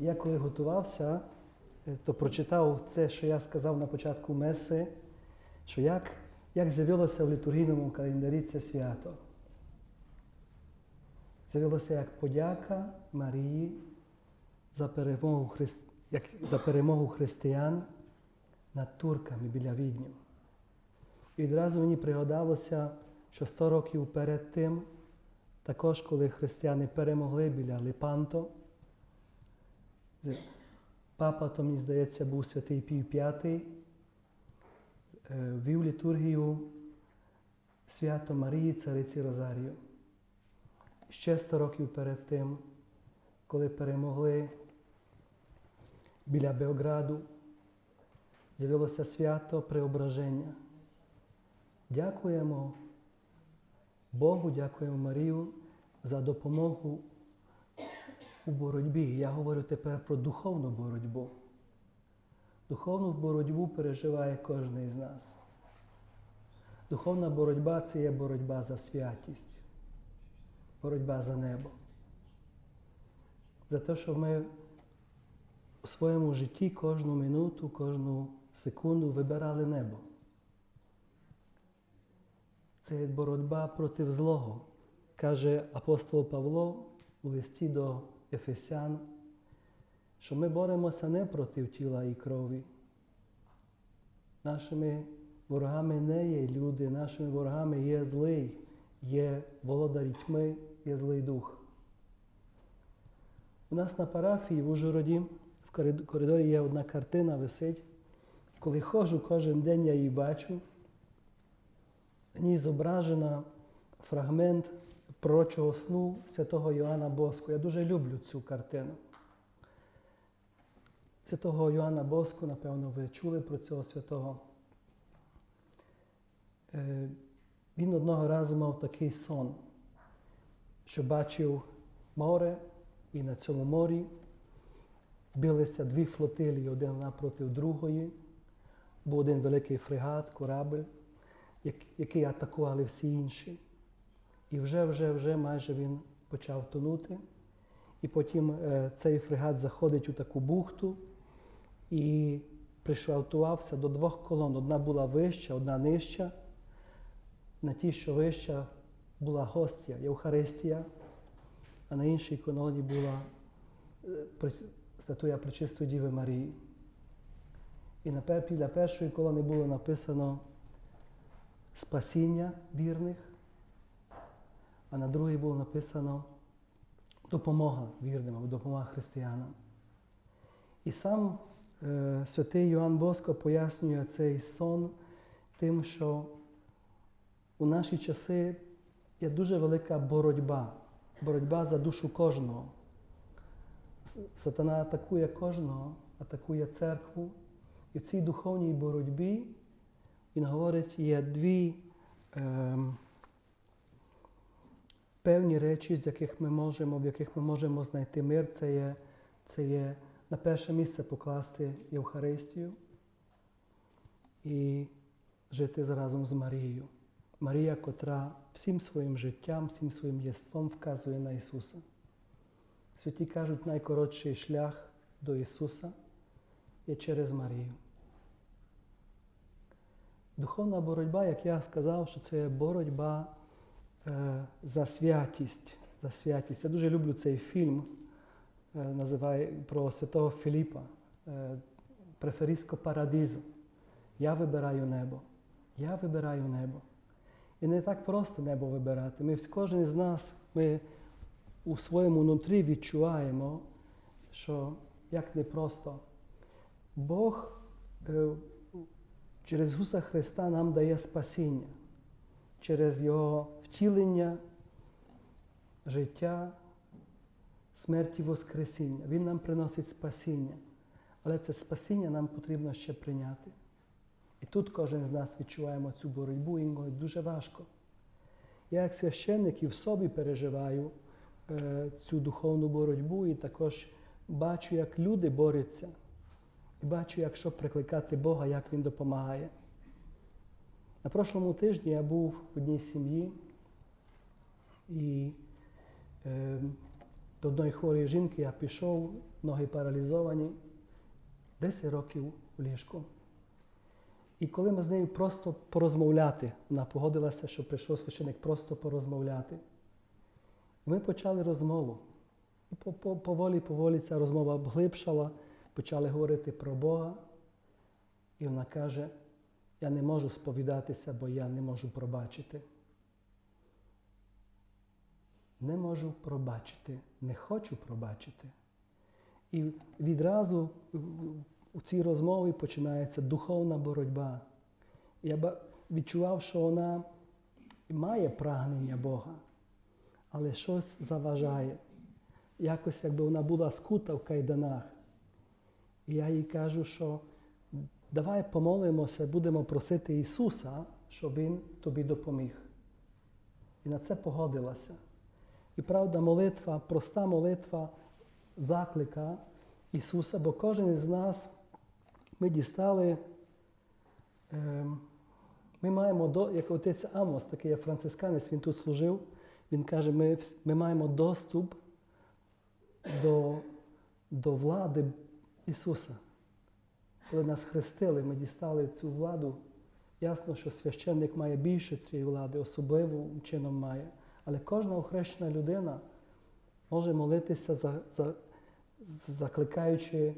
Я коли готувався, е, то прочитав це, що я сказав на початку меси, що як, як з'явилося в літургійному календарі це свято. З'явилося як подяка Марії за перемогу, христ... як... за перемогу християн над турками біля Відню. І відразу мені пригадалося, що 100 років перед тим, також коли християни перемогли біля Лепанто, папа, то мені здається, був святий Пій V, е, вів літургію свято Марії Цариці Розарію. Ще 100 років перед тим, коли перемогли біля Београду, з'явилося свято Преображення. Дякуємо Богу, дякуємо Марію за допомогу у боротьбі. Я говорю тепер про духовну боротьбу. Духовну боротьбу переживає кожен із нас. Духовна боротьба це є боротьба за святість, боротьба за небо. За те, що ми у своєму житті кожну минуту, кожну секунду вибирали небо. Це боротьба проти злого, каже апостол Павло у листі до Ефесян, що ми боремося не проти тіла і крові. Нашими ворогами не є люди, нашими ворогами є злий, є володарі тьми, є злий дух. У нас на парафії в Ужгороді в коридорі є одна картина, висить. Коли ходжу кожен день, я її бачу. В ній зображено фрагмент пророчого сну святого Йоанна Боску. Я дуже люблю цю картину. Святого Йоанна Боску, напевно, ви чули про цього святого. Е, Він одного разу мав такий сон, що бачив море, і на цьому морі билися дві флотилії один напроти другої. Був один великий фрегат, корабль, який атакували всі інші. І вже, вже, вже майже він почав тонути. І потім е, цей фрегат заходить у таку бухту і пришвартувався до двох колон. Одна була вища, одна нижча. На тій, що вища, була гостя, Євхаристія, а на іншій колоні була е, статуя Пречистої Діви Марії. І біля першої колони було написано спасіння вірних, а на другій було написано допомога вірним або допомога християнам. І сам е, святий Йоанн Боско пояснює цей сон тим, що у наші часи є дуже велика боротьба, боротьба за душу кожного. Сатана атакує кожного, атакує церкву. І в цій духовній боротьбі він говорить, є дві ем, певні речі, з яких ми можемо, в яких ми можемо знайти мир. Це є, це є на перше місце покласти Євхаристію і жити разом з Марією. Марія, котра всім своїм життям, всім своїм єством вказує на Ісуса. Святі кажуть, найкоротший шлях до Ісуса є через Марію. Духовна боротьба, як я сказав, що це боротьба за святість. За святість. Я дуже люблю цей фільм, е, називає про святого Філіпа е, Преферіско Парадізо. Я вибираю небо. Я вибираю небо. І не так просто небо вибирати. Ми, кожен з нас, ми у своєму нутрі відчуваємо, що як непросто. Бог е, через Ісуса Христа нам дає спасіння, через Його втілення, життя, смерть і Воскресіння. Він нам приносить спасіння. Але це спасіння нам потрібно ще прийняти. І тут кожен з нас відчуваємо цю боротьбу, інколи дуже важко. Я як священник і в собі переживаю е, цю духовну боротьбу і також бачу, як люди борються. І бачу, як що прикликати Бога, як Він допомагає. На прошлому тижні я був в одній сім'ї і е, до одної хворої жінки я пішов ноги паралізовані, 10 років в ліжку. І коли ми з нею просто порозмовляти, вона погодилася, що прийшов священик просто порозмовляти. І ми почали розмову. І по- по- поволі, поволі ця розмова глибшала, почали говорити про Бога. І вона каже: я не можу сповідатися, бо я не можу пробачити. Не можу пробачити, не хочу пробачити. І відразу у цій розмові починається духовна боротьба. Я відчував, що вона має прагнення Бога, але щось заважає. Якось якби вона була скута в кайданах. І я їй кажу, що давай помолимося, будемо просити Ісуса, щоб Він тобі допоміг. І на це погодилася. І правда, молитва, проста молитва заклика Ісуса, бо кожен із нас ми дістали, ем, ми маємо, як отець Амос, такий францисканець, він тут служив, він каже, ми, ми маємо доступ до, до влади Ісуса. Коли нас хрестили, ми дістали цю владу. Ясно, що священник має більше цієї влади, особливим чином має. Але кожна охрещена людина може молитися, за, за, закликаючи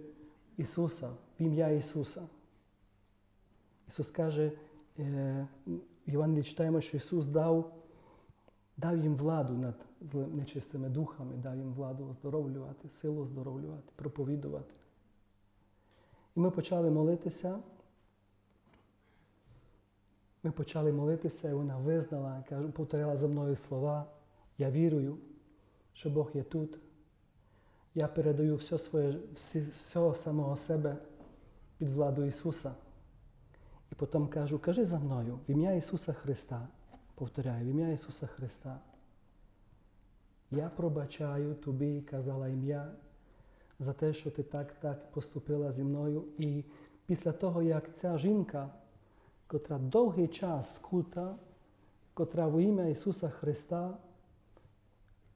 Ісуса, в ім'я Ісуса. Ісус каже, е, в Євангелії читаємо, що Ісус дав, дав їм владу над нечистими духами, дав їм владу оздоровлювати, силу оздоровлювати, проповідувати. І ми почали молитися. Ми почали молитися, і вона визнала, повторяла за мною слова. Я вірую, що Бог є тут. Я передаю все своє, всього самого себе під владу Ісуса. І потім кажу, кажи за мною, в ім'я Ісуса Христа. Повторяю, в ім'я Ісуса Христа. Я пробачаю тобі, казала ім'я, за те, що ти так, так поступила зі мною. І після того, як ця жінка, котра довгий час скута, котра в ім'я Ісуса Христа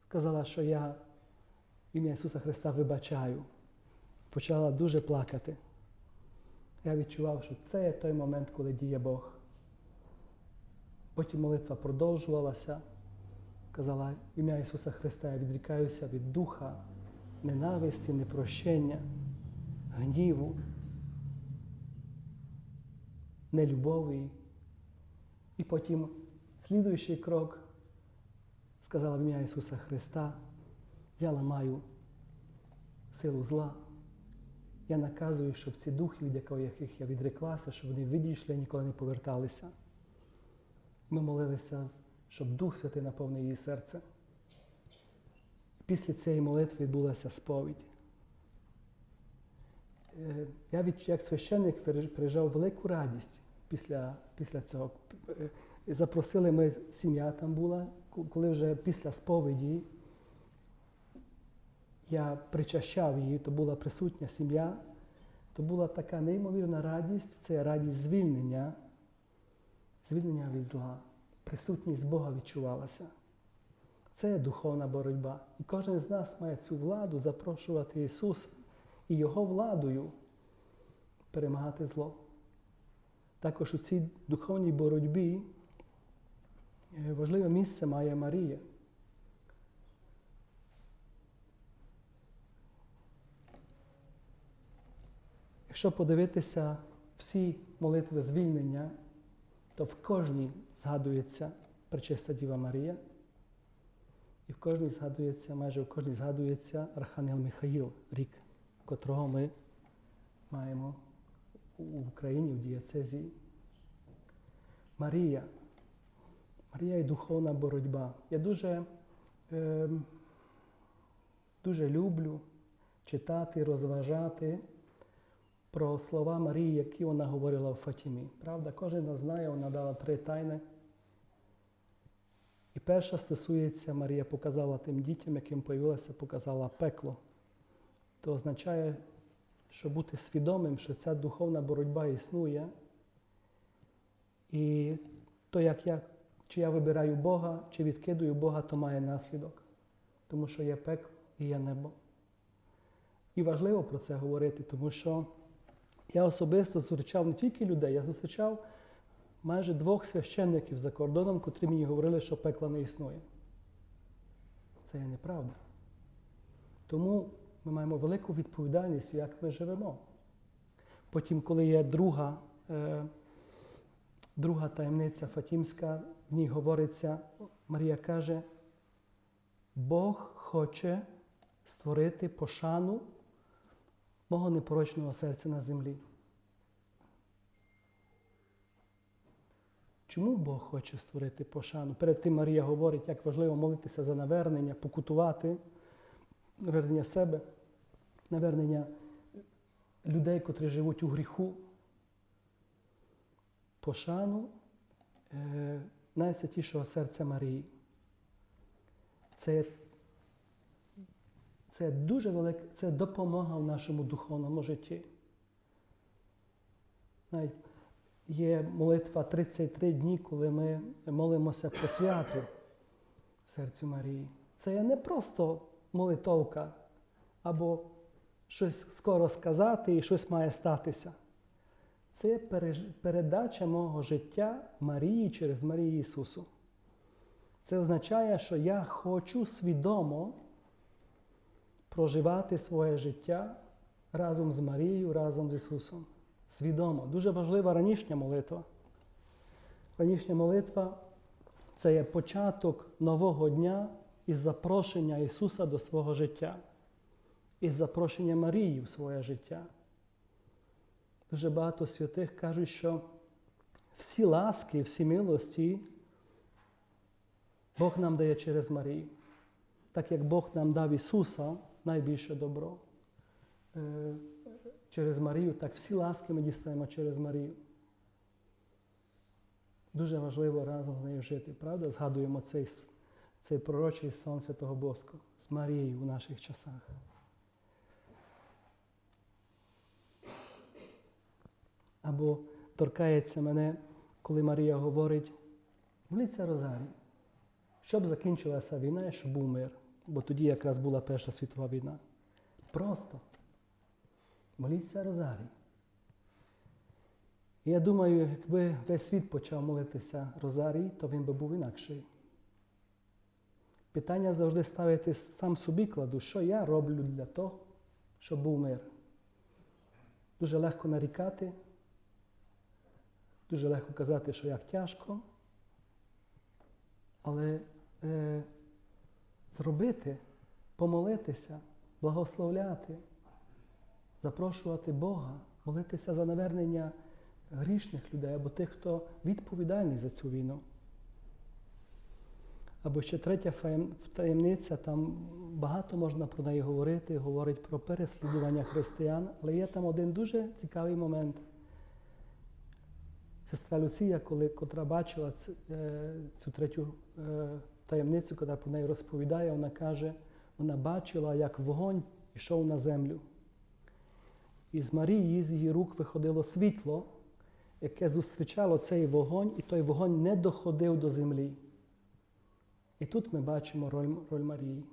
сказала, що я в ім'я Ісуса Христа вибачаю, почала дуже плакати. Я відчував, що це є той момент, коли діє Бог. Потім молитва продовжувалася. Казала, ім'я Ісуса Христа я відрікаюся від духа, ненависті, непрощення, гніву, нелюбові. І потім слідуючий крок сказала в ім'я Ісуса Христа, я ламаю силу зла. Я наказую, щоб ці духи, від яких я відреклася, щоб вони відійшли і ніколи не поверталися. Ми молилися, щоб Дух Святий наповнив її серце. Після цієї молитви відбулася сповідь. Е, Я від, як священник пережив велику радість після, після цього. Е, Запросили ми, сім'я там була, коли вже після сповіді я причащав її, то була присутня сім'я, то була така неймовірна радість, це радість звільнення, звільнення від зла. Присутність Бога відчувалася. Це духовна боротьба. І кожен з нас має цю владу запрошувати Ісуса і Його владою перемагати зло. Також у цій духовній боротьбі важливе місце має Марія. Якщо подивитися всі молитви звільнення, то в кожній згадується Пречиста Діва Марія, і в кожній згадується, майже в кожній згадується Архангел Михаїл, рік, котрого ми маємо в Україні, в дієцезії. Марія. Марія і духовна боротьба. Я дуже, е, дуже люблю читати, розважати про слова Марії, які вона говорила в Фатімі. Правда, кожен знає, вона дала три тайни. І перша стосується, Марія показала тим дітям, яким появилася, показала пекло. То означає, що бути свідомим, що ця духовна боротьба існує. І то, як я, чи я вибираю Бога, чи відкидую Бога, то має наслідок. Тому що є пекло і є небо. І важливо про це говорити, тому що я особисто зустрічав не тільки людей, я зустрічав майже двох священників за кордоном, котрі мені говорили, що пекла не існує. Це є неправда. Тому ми маємо велику відповідальність, як ми живемо. Потім, коли є друга, е, друга таємниця Фатімська, в ній говориться, Марія каже, Бог хоче створити пошану мого непорочного серця на землі. Чому Бог хоче створити пошану? Перед тим Марія говорить, як важливо молитися за навернення, покутувати, навернення себе, навернення людей, котрі живуть у гріху. Пошану е, найсвятішого серця Марії. Це, це дуже велика це допомога в нашому духовному житті. Навіть є молитва 33 дні, коли ми молимося по святу серцю Марії. Це не просто молитовка або щось скоро сказати і щось має статися. Це передача мого життя Марії через Марію Ісусу. Це означає, що я хочу свідомо проживати своє життя разом з Марією, разом з Ісусом. Свідомо. Дуже важлива ранішня молитва. Ранішня молитва це є початок нового дня із запрошення Ісуса до свого життя, із запрошення Марії в своє життя. Дуже багато святих кажуть, що всі ласки, всі милості Бог нам дає через Марію. Так як Бог нам дав Ісуса найбільше добро. Е, Через Марію, так всі ласки ми дістаємо через Марію. Дуже важливо разом з нею жити, правда? Згадуємо цей, цей пророчий сон Святого Боско з Марією в наших часах. Або торкається мене, коли Марія говорить, моліться Розарій, щоб закінчилася війна і щоб був мир. Бо тоді якраз була Перша світова війна. Просто моліться Розарій. І я думаю, якби весь світ почав молитися Розарій, то він би був інакший. Питання завжди ставити сам собі кладу, що я роблю для того, щоб був мир. Дуже легко нарікати, дуже легко казати, що як тяжко, але е, зробити, помолитися, благословляти, запрошувати Бога, молитися за навернення грішних людей або тих, хто відповідальний за цю війну. Або ще третя таємниця, там багато можна про неї говорити, говорить про переслідування християн, але є там один дуже цікавий момент. Сестра Люція, коли, котра бачила ц- е, цю третю е, таємницю, коли про неї розповідає, вона каже, вона бачила, як вогонь йшов на землю. І з Марії, з її рук виходило світло, яке зустрічало цей вогонь, і той вогонь не доходив до землі. І тут ми бачимо роль, роль Марії.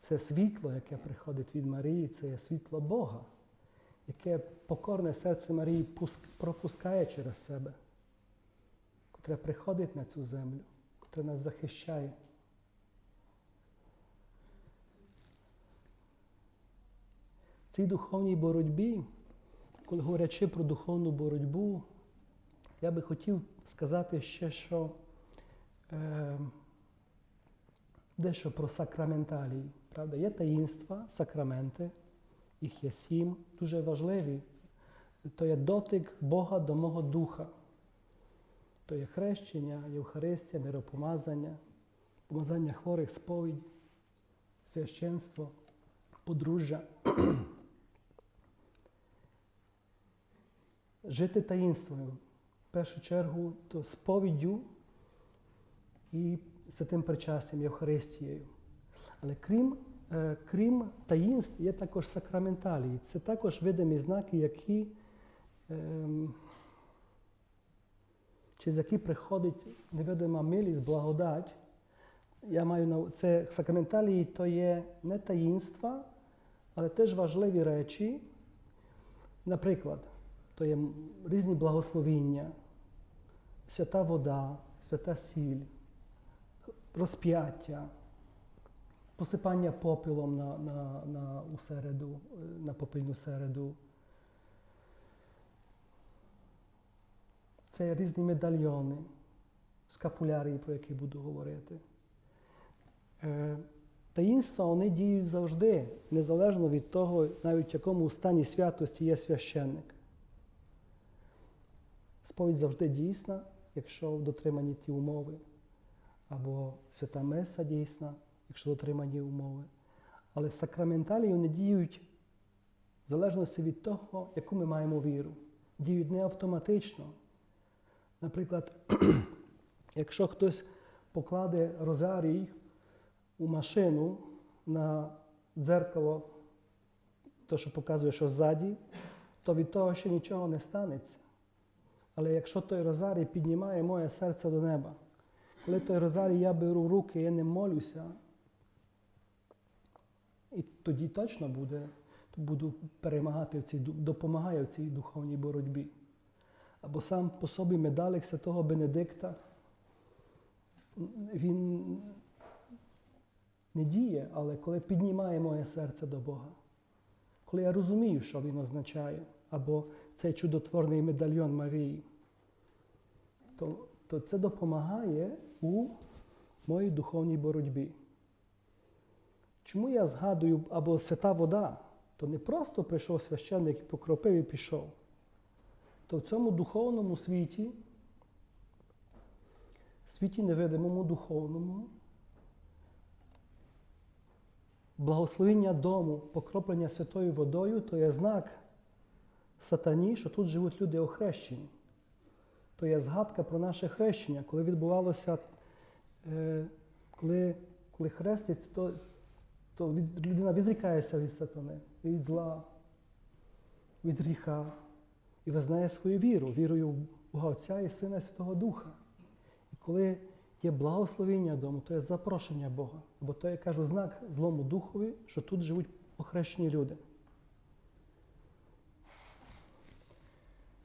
Це світло, яке приходить від Марії, це є світло Бога, яке покорне серце Марії пропускає через себе, котре приходить на цю землю, котре нас захищає. В цій духовній боротьбі, коли говорячи про духовну боротьбу, я би хотів сказати ще, що е, дещо про сакраменталії. Правда? Є таїнства, сакраменти, їх є сім, дуже важливі. То є дотик Бога до мого духа. То є хрещення, Євхаристія, миропомазання, помазання хворих, сповідь, священство, подружжя. Жити таїнствою. В першу чергу то сповіддю і святим причастям, Євхаристією. Але крім, е, крім таїнств, є також сакраменталії. Це також видимі знаки, які, ем, через які приходить невидима милість, благодать. Я маю на це сакраменталії, то є не таїнства, але теж важливі речі. Наприклад, то є різні благословіння, свята вода, свята сіль, розп'яття, посипання попелом на, на, на, у середу, е, на попільну середу. Це різні медальйони, скапулярії, про які буду говорити. Е, Таїнства вони діють завжди, незалежно від того, навіть в якому стані святості є священник. Сповідь завжди дійсна, якщо дотримані ті умови, або свята Меса дійсна, якщо дотримані умови. Але сакраменталії вони діють в залежності від того, яку ми маємо віру. Діють не автоматично. Наприклад, якщо хтось покладе розарій у машину на дзеркало, то, що показує, що ззаді, то від того ще нічого не станеться. Але якщо той розарій піднімає моє серце до неба, коли той розарій я беру руки, я не молюся, і тоді точно буде, буду перемагати в цій, допомагаю в цій духовній боротьбі. Або сам по собі медалик святого Бенедикта, він не діє, але коли піднімає моє серце до Бога, коли я розумію, що він означає, або цей чудотворний медальйон Марії, то, то це допомагає у моїй духовній боротьбі. Чому я згадую або свята вода, то не просто прийшов священник і покропив і пішов. То в цьому духовному світі, світі невидимому духовному, благословення дому, покроплення святою водою то є знак сатані, що тут живуть люди охрещені. То є згадка про наше хрещення, коли відбувалося, коли, коли хреститься, то, то від, людина відрікається від сатани, від зла, від гріха і визнає свою віру, вірою Бога Отця і Сина і Святого Духа. І коли є благословення дому, то є запрошення Бога. Бо то, я кажу, знак злому духові, що тут живуть охрещені люди.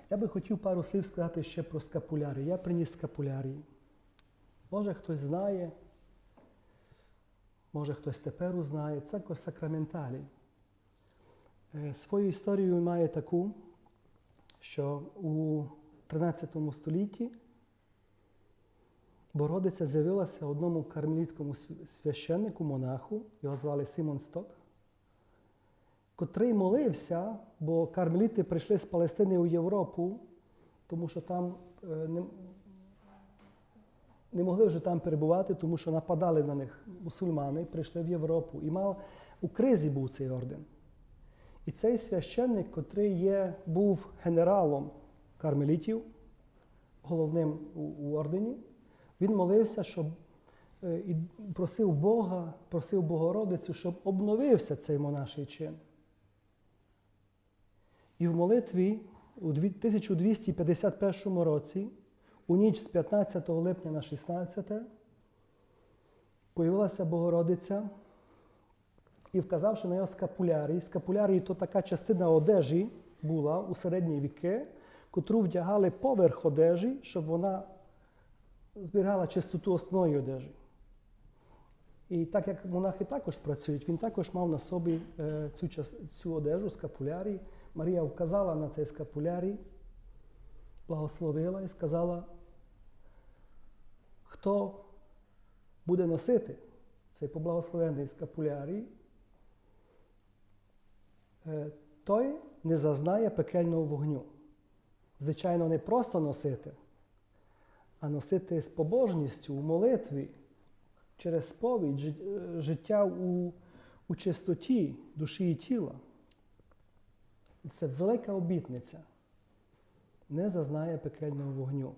Я би хотів пару слів сказати ще про скапулярі. Я приніс скапулярії. Може хтось знає, може хтось тепер узнає. Це сакраменталі. Е, Свою історію має таку, що у 13 столітті Бородиця з'явилася одному кармеліткому священнику, монаху, його звали Симон Сток, котрий молився, бо кармеліти прийшли з Палестини у Європу, тому що там е, не, могли вже там перебувати, тому що нападали на них мусульмани, прийшли в Європу. І мав у кризі був цей орден. І цей священник, котрий є, був генералом кармелітів, головним у, у ордені, він молився, щоб е, і просив Бога, просив Богородицю, щоб обновився цей монаший чин. І в молитві у 1251 році, у ніч з 15 липня на 16, появилася Богородиця і вказавши на його скапулярій. Скапулярій то така частина одежі була у середні віки, котру вдягали поверх одежі, щоб вона зберігала чистоту основної одежі. І так як монахи також працюють, він також мав на собі е, цю, цю одежу, скапулярій. Марія вказала на цей скапулярій, благословила і сказала, хто буде носити цей поблагословений скапулярій, е, той не зазнає пекельного вогню. Звичайно, не просто носити, а носити з побожністю у молитві через сповідь е, життя у, у чистоті душі і тіла. Це велика обітниця. Не зазнає пекельного вогню.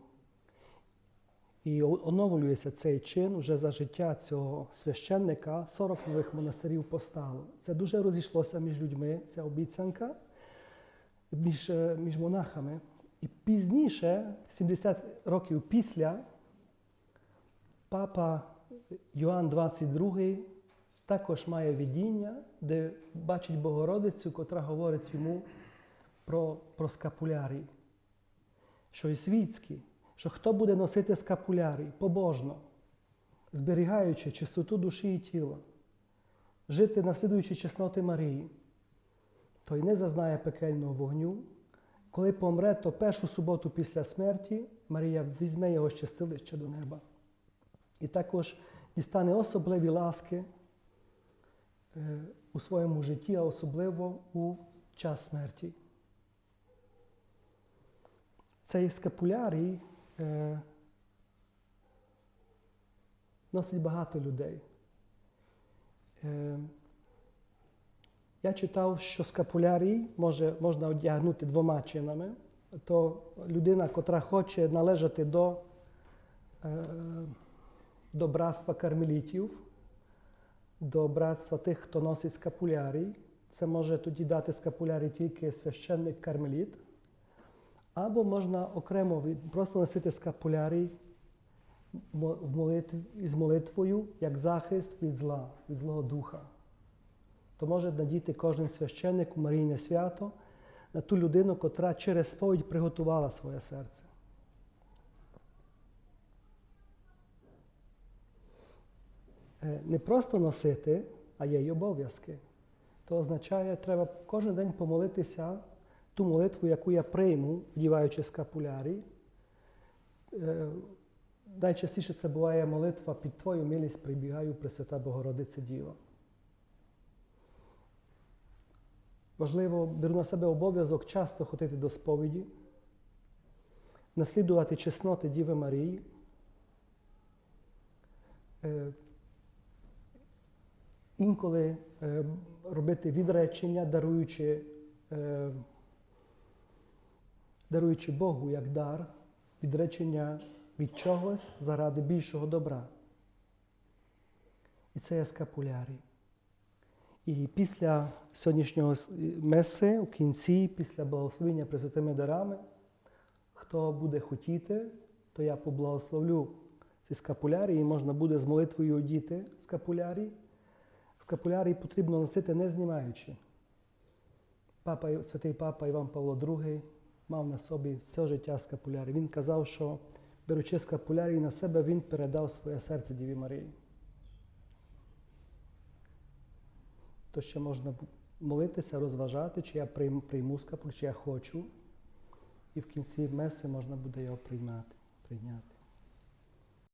І оновлюється цей чин вже за життя цього священника. 40 нових монастирів постало. Це дуже розійшлося між людьми, ця обіцянка, між, е, між монахами. І пізніше, 70 років після, папа Йоанн 22 також має видіння, де бачить Богородицю, котра говорить йому про, про скапулярій, що і світські, що хто буде носити скапулярій побожно, зберігаючи чистоту душі і тіла, жити, наслідуючи чесноти Марії, той не зазнає пекельного вогню. Коли помре, то першу суботу після смерті Марія візьме його з чистилища до неба. І також дістане особливі ласки е, у своєму житті, а особливо у час смерті. Цей скапулярій е, носить багато людей. Е, я читав, що скапулярій може, можна одягнути двома чинами. То людина, котра хоче належати до, е, до братства кармелітів, до братства тих, хто носить скапулярій, це може тоді дати скапулярій тільки священник кармеліт. Або можна окремо просто носити скапулярій в молитві, із молитвою як захист від зла, від злого духа. То може надіти кожен священник у Марійне свято на ту людину, котра через сповідь приготувала своє серце. Е, Не просто носити, а є й обов'язки. То означає, треба кожен день помолитися ту молитву, яку я прийму, вдіваючи скапулярій. Е, Найчастіше це буває молитва під Твою милість прибігаю, Пресвята Богородице Діва. Важливо, беру на себе обов'язок часто ходити до сповіді, наслідувати чесноти Діви Марії, е, інколи е, робити відречення, даруючи, даруючи Богу як дар, відречення від чогось заради більшого добра. І це є скапулярій. І після сьогоднішнього меси, у кінці, після благословення Пресвятими дарами, хто буде хотіти, то я поблагословлю ці скапулярі, і можна буде з молитвою одіти скапулярі. Скапулярі потрібно носити не знімаючи. Папа, святий папа Іван Павло II мав на собі все життя скапулярі. Він казав, що беручи скапулярі на себе, він передав своє серце Діві Марії. то ще можна молитися, розважати, чи я прийму скапуль, чи я хочу. І в кінці меси можна буде його приймати, прийняти.